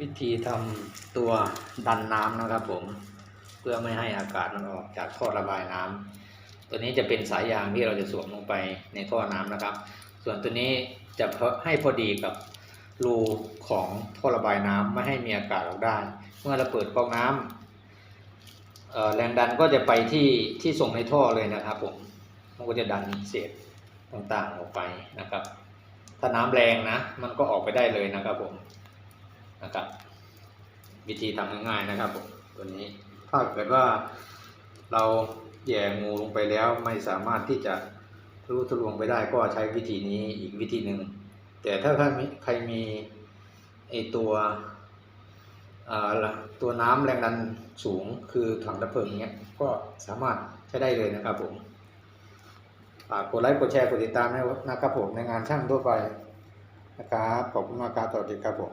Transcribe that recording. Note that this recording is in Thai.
วิธีทำตัวดันน้ำนะครับผม เพื่อไม่ให้อากาศมันออกจากท่อระบายน้ำตัวนี้จะเป็นสายยางที่เราจะสวมลงไปในท่อน้ำนะครับ ส่วนตัวนี้จะเพาะให้พอดีกับรูของท่อระบายน้ำไม่ให้มีอากาศออกได้ เมื่อเราเปิดก๊อกน้ำแรงดันก็จะไปที่ที่ส่งในท่อเลยนะครับผมมันก็จะดันเศษต่างๆออกไปนะครับ ถ้าน้ำแรงนะ มันก็ออกไปได้เลยนะครับผม นะครับ วิธีทำง่ายๆนะครับผมตัวนี้ถ้าเกิดว่าเราแย่งูลงไปแล้วไม่สามารถที่จะทะลุทะลวงไปได้ก็ใช้วิธีนี้อีกวิธีหนึ่งแต่ถ้าใครมีใครมีไอตัวตัวน้ำแรงดันสูงคือถังดับเพลิงเนี้ยก็สามารถใช้ได้เลยนะครับผมฝากกดไลค์กดแชร์กดติดตามให้นะครับผมในงานช่างทั่วไปนะครับขอบคุณมากครับสวัสดีครับผม